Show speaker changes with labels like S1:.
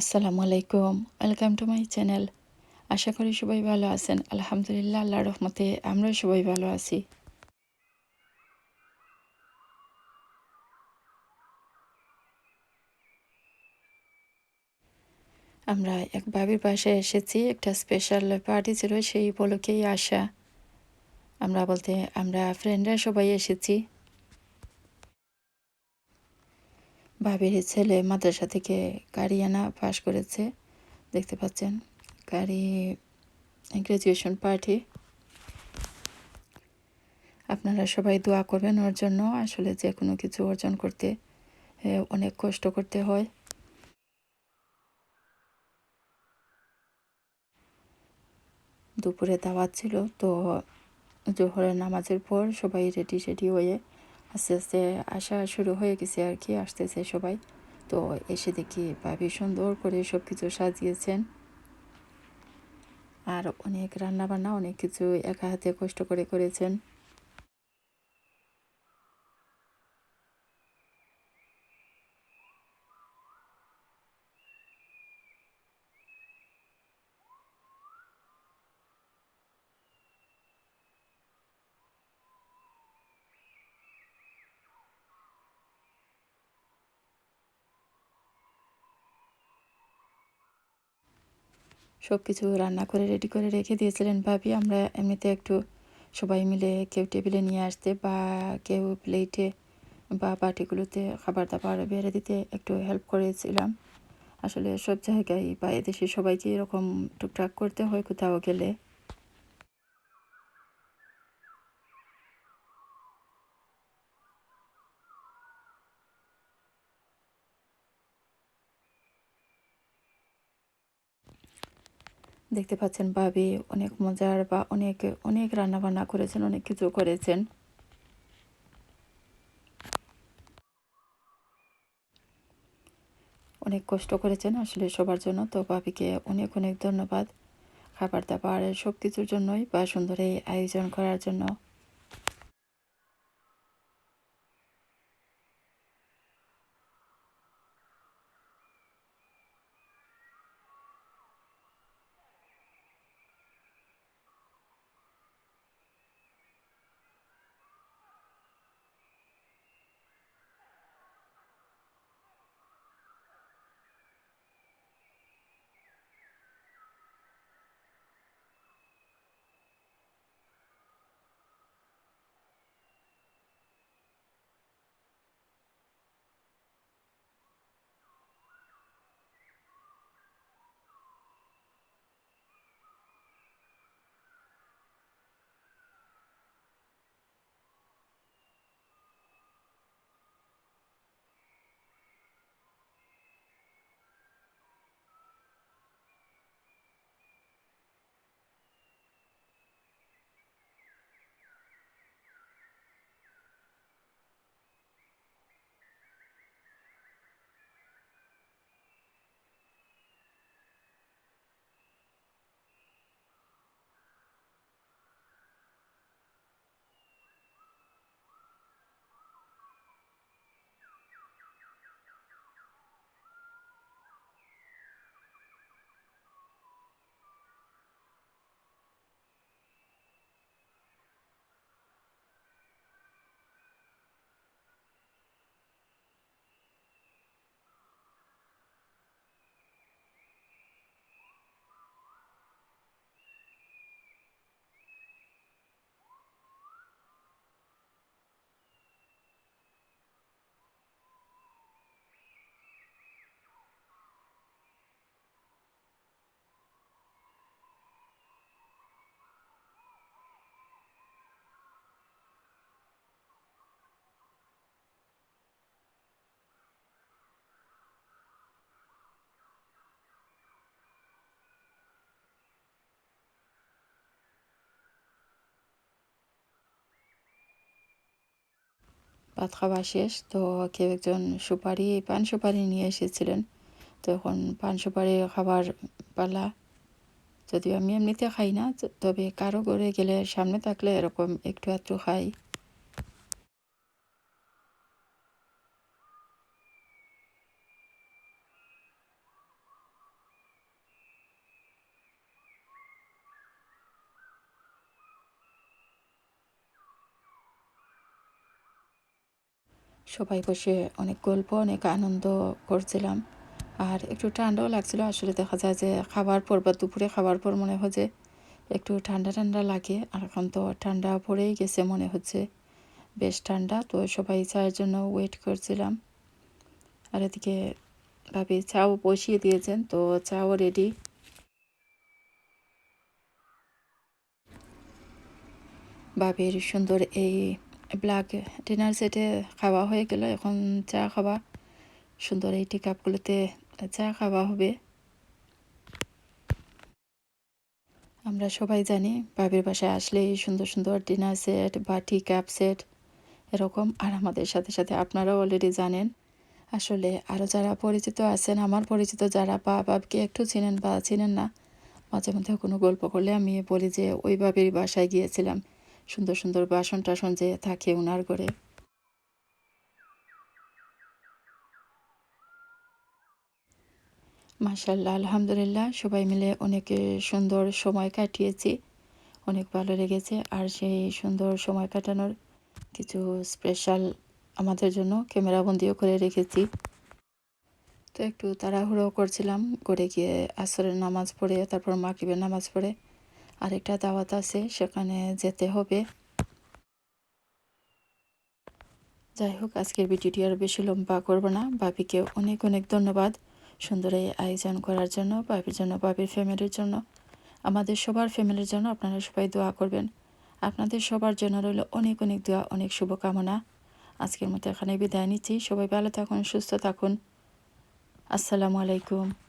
S1: আসসালামু আলাইকুম, welcome to my channel. আশা করি সবাই ভালো আছেন। আলহামদুলিল্লাহ আল্লাহ রহমতে আমরাও সবাই ভালো আছি। আমরা এক বাবির পাশে এসেছি, একটা স্পেশাল পার্টি ছিল, সেই উপলক্ষেই আসা। আমরা বলতে আমরা ফ্রেন্ডরা সবাই এসেছি। ভাবির ছেলে মাদ্রাসা থেকে গাড়ি আনা পাশ করেছে। দেখতে পাচ্ছেন, গাড়ি গ্র্যাজুয়েশন পার্টি আপনারা সবাই দোয়া করবেন ওর জন্য, আসলে যে কোনো কিছু অর্জন করতে অনেক কষ্ট করতে হয়। দুপুরে দাওয়াত ছিল, তো জোহরের নামাজের পর সবাই রেডি সেডি হয়ে আস্তে আস্তে আসা শুরু হয়ে গেছে আর কি, আসতেছে সবাই। তো এসে দেখি ভাবি সুন্দর করে সব কিছু সাজিয়েছেন। আর অনেক রান্নাবান্না, অনেক কিছু একা হাতে কষ্ট করে করেছেন। সব কিছু রান্না করে রেডি করে রেখে দিয়েছিলেন ভাবি। আমরা এমনিতে একটু সবাই মিলে কেউ টেবিলে নিয়ে আসতে বা কেউ প্লেটে বা বাটিগুলোতে খাবার দাবার বেড়ে দিতে একটু হেল্প করেছিলাম। আসলে সব জায়গায় বা এদেশে সবাইকে এরকম টুকটাক করতে হয় কোথাও গেলে। দেখতে পাচ্ছেন ভাবি অনেক মজার বা অনেক অনেক রান্না বান্না করেছেন, অনেক কিছু করেছেন। অনেক কষ্ট করেছেন আসলে সবার জন্য, তো ভাবিকে অনেক অনেক ধন্যবাদ। খাবার দাবার সব কিছুর জন্যই বা সুন্দর এই আয়োজন করার জন্য। ভাত শেষ, তো কেউ একজন সুপারি, পান সুপারি নিয়ে এসেছিলেন। তো এখন পান সুপারি খাবার পালা। যদিও আমি এমনিতে খাই না, তবে কারও ঘরে গেলে সামনে থাকলে এরকম একটু একটু খাই। সবাই বসে অনেক গল্প, অনেক আনন্দ করছিলাম। আর একটু ঠান্ডাও লাগছিল। আসলে দেখা যায় যে খাবার পর বা দুপুরে খাবার পর মনে হয় যে একটু ঠান্ডা ঠান্ডা লাগে। আর এখন তো ঠান্ডা পড়েই গেছে মনে হচ্ছে। বেশ ঠান্ডা, তো সবাই চায়ের জন্য ওয়েট করছিলাম। আর এদিকে ভাবি চাও বসিয়ে দিয়েছেন, তো চাও রেডি ভাবির সুন্দর এই ব্ল্যাক ডিনার সেটে খাওয়া হয়ে গেল, এখন চা খাওয়া সুন্দর এই টি কাপগুলোতে চা খাওয়া হবে। আমরা সবাই জানি ভাবির বাসায় আসলেই সুন্দর সুন্দর ডিনার সেট বা টি কাপ সেট এরকম। আর আমাদের সাথে সাথে আপনারাও অলরেডি জানেন। আসলে আরও যারা পরিচিত আছেন, আমার পরিচিত যারা বা বাবকে একটু চিনেন বা চিনেন না, মাঝে মধ্যে কোনো গল্প করলে আমি বলি যে, ওই বাবির বাসায় গিয়েছিলাম। সুন্দর সুন্দর বাসন টাসন যে থাকে ওনার ঘরে। মাশাল্লাহ, আলহামদুলিল্লাহ, সবাই মিলে অনেক সুন্দর সময় কাটিয়েছি। অনেক ভালো লেগেছে আর সেই সুন্দর সময় কাটানোর কিছু স্পেশাল আমাদের জন্য ক্যামেরাবন্দিও করে রেখেছি। তো একটু তাড়াহুড়ো করছিলাম, করে গিয়ে আসরের নামাজ পড়ে, তারপর মাগরিবের নামাজ পড়ে। আরেকটা দাওয়াত আছে, সেখানে যেতে হবে। যাই হোক, আজকের ভিডিওটি আর বেশি লম্বা করব না। বাপিকে অনেক অনেক ধন্যবাদ সুন্দর এই আয়োজন করার জন্য, বাপির জন্য, বাপির ফ্যামিলির জন্য। আমাদের সবার ফ্যামিলির জন্য আপনারা সবাই দোয়া করবেন। আপনাদের সবার জন্য রইল অনেক অনেক দোয়া, অনেক শুভকামনা। আজকের মতো এখানে বিদায় নিচ্ছি। সবাই ভালো থাকুন, সুস্থ থাকুন। আসসালামু আলাইকুম।